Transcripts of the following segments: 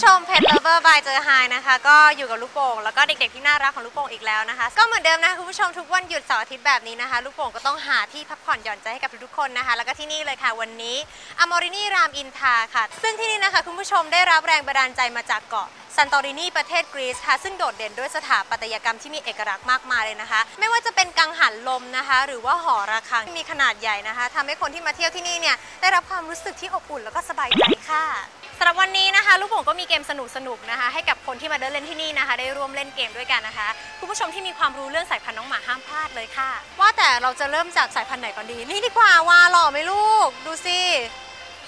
ผู้ชมเพจเลเวอร์บายเจอไฮนะคะ ก็อยู่กับลูกโป่งแล้วก็เด็กๆที่น่ารักของลูกโป่งอีกแล้วนะคะ ก็เหมือนเดิมนะคะคุณผู้ชมทุกวันหยุดเสาร์อาทิตย์แบบนี้นะคะ ลูกโป่งก็ต้องหาที่พักผ่อนหย่อนใจให้กับทุกๆคนนะคะ แล้วก็ที่นี่เลยค่ะวันนี้อมอรินีรามอินทาค่ะ ซึ่งที่นี่นะคะคุณผู้ชมได้รับแรงบันดาลใจมาจากเกาะซันโตรินีประเทศกรีซค่ะ ซึ่งโดดเด่นด้วยสถาปัตยกรรมที่มีเอกลักษณ์มากมายเลยนะคะ ไม่ว่าจะเป็นกังหันลมนะคะ หรือว่าหอระฆังที่มีขนาดใหญ่นะคะทำให้คนที่มาเที่ยวที่นี่เนี่ยได้รับความรู้สึกที่อบอุ่นแล้วก็สบายใจค่ะ สำหรับวันนี้นะคะลูกโป่งก็มีเกมสนุกๆนะคะ ให้กับคนที่มาเดินเล่นที่นี่นะคะ ได้ร่วมเล่นเกมด้วยกันนะคะ คุณผู้ชมที่มีความรู้เรื่องสายพันธุ์น้องหมาห้ามพลาดเลยค่ะ ว่าแต่เราจะเริ่มจากสายพันธุ์ไหนก่อนดี นี่ดีกว่าวาหล่อไหมลูก ดูสิ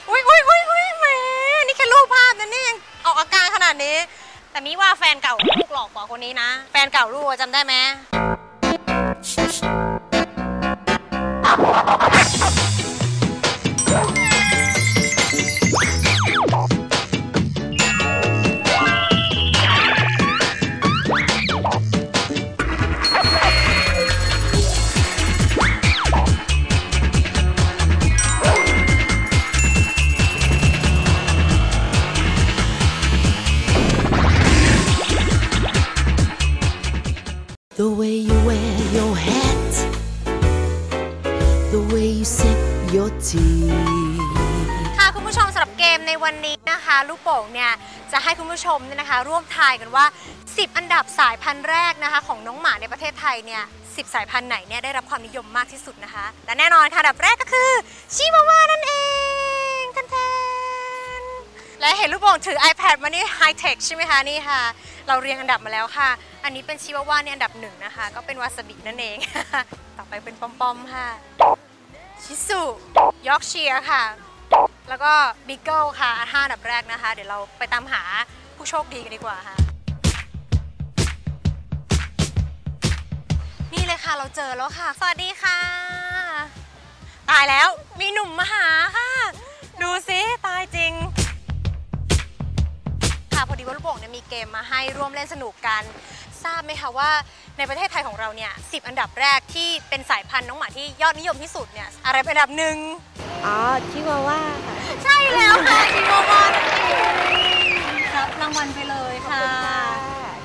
อุ้ยอุ้ยอุ้ยอุ้ยแหมนี่แค่รูปภาพนะนี่ยังออกอาการขนาดนี้ แต่มีว่าแฟนเก่าลูกหลอกกว่าคนนี้นะ แฟนเก่าลูกอะจำได้ไหม ค่ะคุณผู้ชมสำหรับเกมในวันนี้นะคะ ลูกโป่งเนี่ยจะให้คุณผู้ชมเนี่ยนะคะ ร่วมทายกันว่า 10 อันดับสายพันธุ์แรกนะคะ ของน้องหมาในประเทศไทยเนี่ย10 สายพันธุ์ไหนเนี่ยได้รับความนิยมมากที่สุดนะคะ และแน่นอนค่ะอันดับแรกก็คือชิวาว่านั่นเองทันแทนและเห็นลูกโป่งถือ iPad มานี่ไฮเทคใช่ไหมคะนี่ค่ะ เราเรียงอันดับมาแล้วค่ะ อันนี้เป็นชิวาว่าเนี่ยอันดับหนึ่งนะคะ ก็เป็นวาซาบินั่นเอง ต่อไปเป็นปอมๆค่ะ ชิสุยอร์กเชียร์ค่ะ แล้วก็บิกเกิลค่ะห้าอันดับแรกนะคะ เดี๋ยวเราไปตามหาผู้โชคดีกันดีกว่าค่ะ นี่เลยค่ะเราเจอแล้วค่ะ สวัสดีค่ะ ตายแล้วมีหนุ่มมาหาค่ะ ดูสิตายจริงค่ะพอดีว่าลูกโป่งเนี่ยมีเกมมาให้ร่วมเล่นสนุกกัน ทราบไหมคะว่าในประเทศไทยของเราเนี่ยสิอันดับแรกที่เป็นสายพันธุ์น้องหมาที่ยอดนิยมที่สุดเนี่ยอะไรเป็นอันดับหนึ่งอ๋อชิวาว่าค่ะใช่แล้วค่ะชิโมบอนรับรางวัลไปเลยค่ะ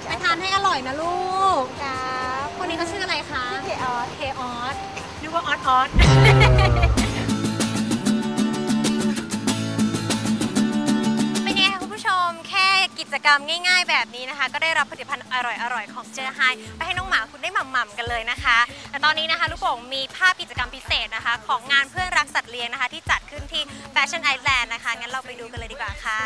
ไปทานให้อร่อยนะลูกครับคนนี้เขาชื่ออะไรคะเคออสเคออสนึกว่าออสออส กรรมง่าย ๆ แบบนี้นะคะ ก็ได้รับผลิตภัณฑ์อร่อยๆ ของเจอไฮไปให้น้องหมาคุณได้หม่ำๆกันเลยนะคะแต่ตอนนี้นะคะลูกโป่งมีภาพกิจกรรมพิเศษนะคะ ของงานเพื่อนรักสัตว์เลี้ยงนะคะ ที่จัดขึ้นที่ Fashion Island นะคะ งั้นเราไปดูกันเลยดีกว่าค่ะ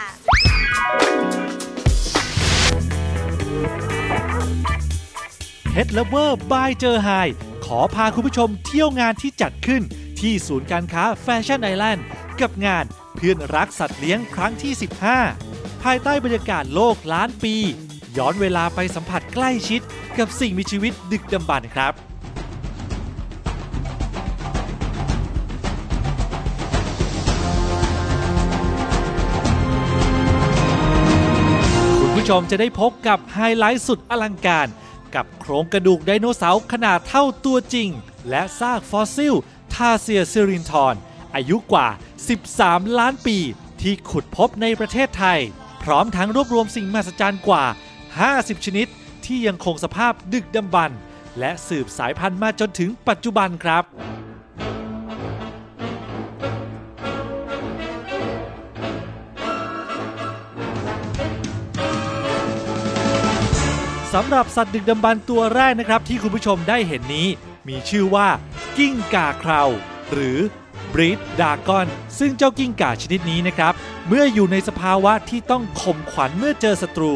เพชรเลเวอร์บายเจอไฮขอพาคุณผู้ชมเที่ยวงานที่จัดขึ้นที่ศูนย์การค้าแฟชั่นไอแลนด์กับงานเพื่อนรักสัตว์เลี้ยงครั้งที่ 15 ภายใต้บรรยากาศโลกล้านปี ย้อนเวลาไปสัมผัสใกล้ชิด กับสิ่งมีชีวิตดึกดำบรรพ์ครับคุณผู้ชมจะได้พบกับไฮไลท์สุดอลังการ กับโครงกระดูกไดโนเสาร์ขนาดเท่าตัวจริง และซากฟอสซิล ทาเซียซิรินทอนอายุกว่า 13 ล้านปี ที่ขุดพบในประเทศไทย พร้อมทั้งรวบรวมสิ่งมหัศจรรย์กว่า 50 ชนิด ที่ยังคงสภาพดึกดำบรรพ์และสืบสายพันธุ์มาจนถึงปัจจุบันครับสำหรับสัตว์ดึกดำบรรพ์ตัวแรกนะครับ ที่คุณผู้ชมได้เห็นนี้ มีชื่อว่า กิ้งก่าคราวหรือ บรีดดากอน ซึ่งเจ้ากิ้งก่าชนิดนี้นะครับ เมื่ออยู่ในสภาวะที่ต้องข่มขวัญเมื่อเจอศัตรู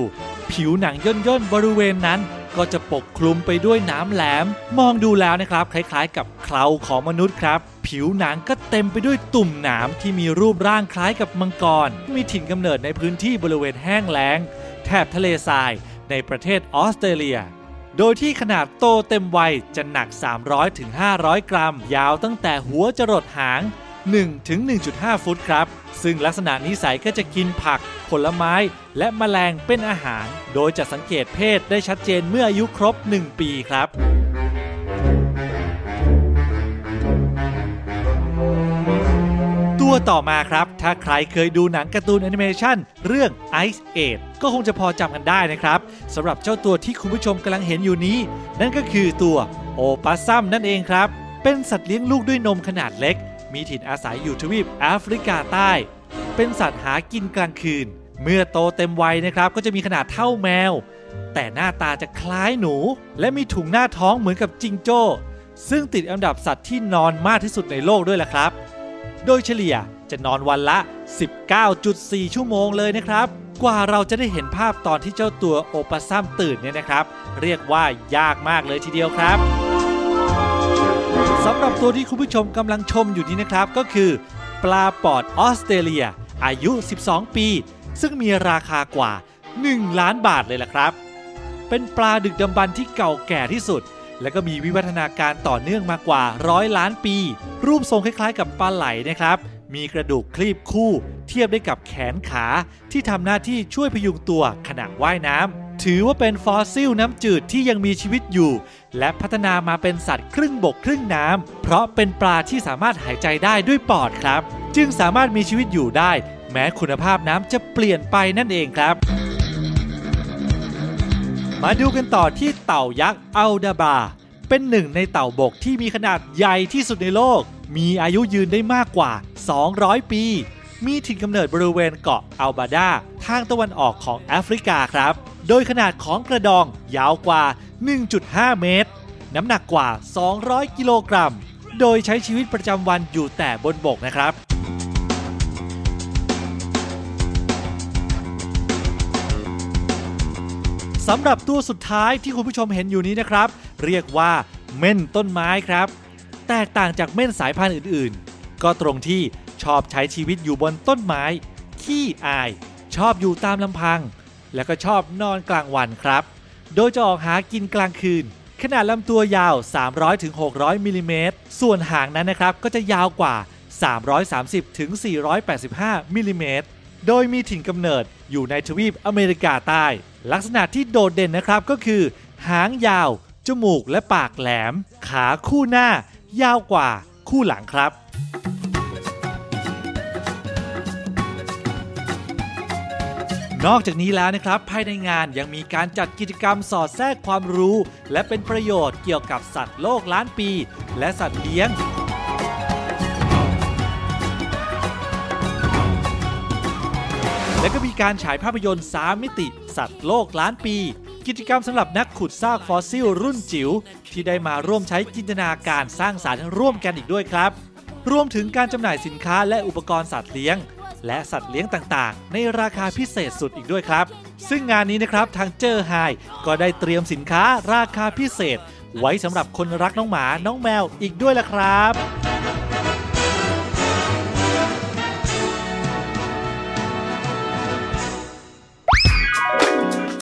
ผิวหนังย่นย่นบริเวณนั้น ก็จะปกคลุมไปด้วยน้ำแหลม มองดูแล้วนะครับ คล้ายๆ กับเคราของมนุษย์ครับ ผิวหนังก็เต็มไปด้วยตุ่มหนามที่มีรูปร่างคล้ายกับมังกร มีถิ่นกำเนิดในพื้นที่บริเวณแห้งแล้ง แถบทะเลทราย ในประเทศออสเตรเลีย โดยที่ขนาดโตเต็มวัยจะหนัก 300-500 กรัม ยาวตั้งแต่หัวจรดหาง 1-1.5 ฟุตครับ ซึ่งลักษณะนิสัยก็จะกินผัก ผลไม้ และแมลงเป็นอาหาร โดยจะสังเกตเพศได้ชัดเจนเมื่ออายุครบ 1 ปีครับ ตัวต่อมาครับ ถ้าใครเคยดูหนังการ์ตูนแอนิเมชันเรื่อง Ice Age ก็คงจะพอจำกันได้นะครับสำหรับเจ้าตัวที่คุณผู้ชมกำลังเห็นอยู่นี้ นั่นก็คือตัวโอปัสซัมนั่นเองครับ เป็นสัตว์เลี้ยงลูกด้วยนมขนาดเล็ก มีถิ่นอาศัยอยู่ทวีปแอฟริกาใต้ เป็นสัตว์หากินกลางคืน เมื่อโตเต็มวัยนะครับก็จะมีขนาดเท่าแมว แต่หน้าตาจะคล้ายหนู และมีถุงหน้าท้องเหมือนกับจิงโจ้ซึ่งติดอันดับสัตว์ที่นอนมากที่สุดในโลกด้วยล่ะครับ โดยเฉลี่ยจะนอนวันละ 19.4 ชั่วโมงเลยนะครับ กว่าเราจะได้เห็นภาพตอนที่เจ้าตัวโอปัสซัมตื่นเนี่ยนะครับ เรียกว่ายากมากเลยทีเดียวครับสำหรับตัวที่คุณผู้ชมกำลังชมอยู่นี้นะครับ ก็คือ ปลาปอดออสเตรเลีย อายุ 12 ปี ซึ่งมีราคากว่า 1 ล้านบาทเลยล่ะครับ เป็นปลาดึกดำบรรพ์ที่เก่าแก่ที่สุด และก็มีวิวัฒนาการต่อเนื่องมากว่าร้อยล้านปี รูปทรงคล้ายๆ กับปลาไหลนะครับ มีกระดูกคลีบคู่ เทียบได้กับแขนขา ที่ทำหน้าที่ช่วยพยุงตัวขณะว่ายน้ำถือว่าเป็นฟอสซิลน้ำจืดที่ยังมีชีวิตอยู่ และพัฒนามาเป็นสัตว์ครึ่งบกครึ่งน้ำเพราะเป็นปลาที่สามารถหายใจได้ด้วยปอดครับ จึงสามารถมีชีวิตอยู่ได้ แม้คุณภาพน้ำจะเปลี่ยนไปนั่นเองครับ มาดูกันต่อที่เต่ายักษ์อัลดาบา เป็นหนึ่งในเต่าบกที่มีขนาดใหญ่ที่สุดในโลก มีอายุยืนได้มากกว่า 200 ปี มีถิ่นกำเนิดบริเวณเกาะอัลบาดา ทางตะวันออกของแอฟริกาครับ โดยขนาดของกระดองยาวกว่า 1.5 เมตร น้ำหนักกว่า 200 กิโลกรัม โดยใช้ชีวิตประจำวันอยู่แต่บนบกนะครับ สำหรับตัวสุดท้ายที่คุณผู้ชมเห็นอยู่นี้นะครับ เรียกว่าเม่นต้นไม้ครับ แตกต่างจากเม่นสายพันธุ์อื่นๆ ก็ตรงที่ชอบใช้ชีวิตอยู่บนต้นไม้ ขี้อาย ชอบอยู่ตามลำพัง แล้วก็ชอบนอนกลางวันครับ โดยจะออกหากินกลางคืน ขนาดลำตัวยาว 300-600มิลลิเมตรส่วนหางนั้นนะครับก็จะยาวกว่า 330-485มิลลิเมตรโดยมีถิ่นกำเนิดอยู่ในทวีปอเมริกาใต้ ลักษณะที่โดดเด่นนะครับก็คือ หางยาว จมูกและปากแหลม ขาคู่หน้า ยาวกว่าคู่หลังครับ นอกจากนี้แล้วนะครับ ภายในงานยังมีการจัดกิจกรรมสอดแทรกความรู้ และเป็นประโยชน์เกี่ยวกับสัตว์โลกล้านปี และสัตว์เลี้ยง การฉายภาพยนตร์3มิติ สัตว์โลกล้านปี กิจกรรมสำหรับนักขุดซากฟอสซิลรุ่นจิ๋วที่ได้มาร่วมใช้จินตนาการสร้างสารรค์ร่วมกันอีกด้วยครับ รวมถึงการจำหน่ายสินค้าและอุปกรณ์สัตว์เลี้ยง และสัตว์เลี้ยงต่างๆ ในราคาพิเศษสุดอีกด้วยครับ ซึ่งงานนี้นะครับทางเจอไฮก็ได้เตรียมสินค้าราคาพิเศษ ไว้สำหรับคนรักน้องหมาน้องแมวอีกด้วยล่ะครับ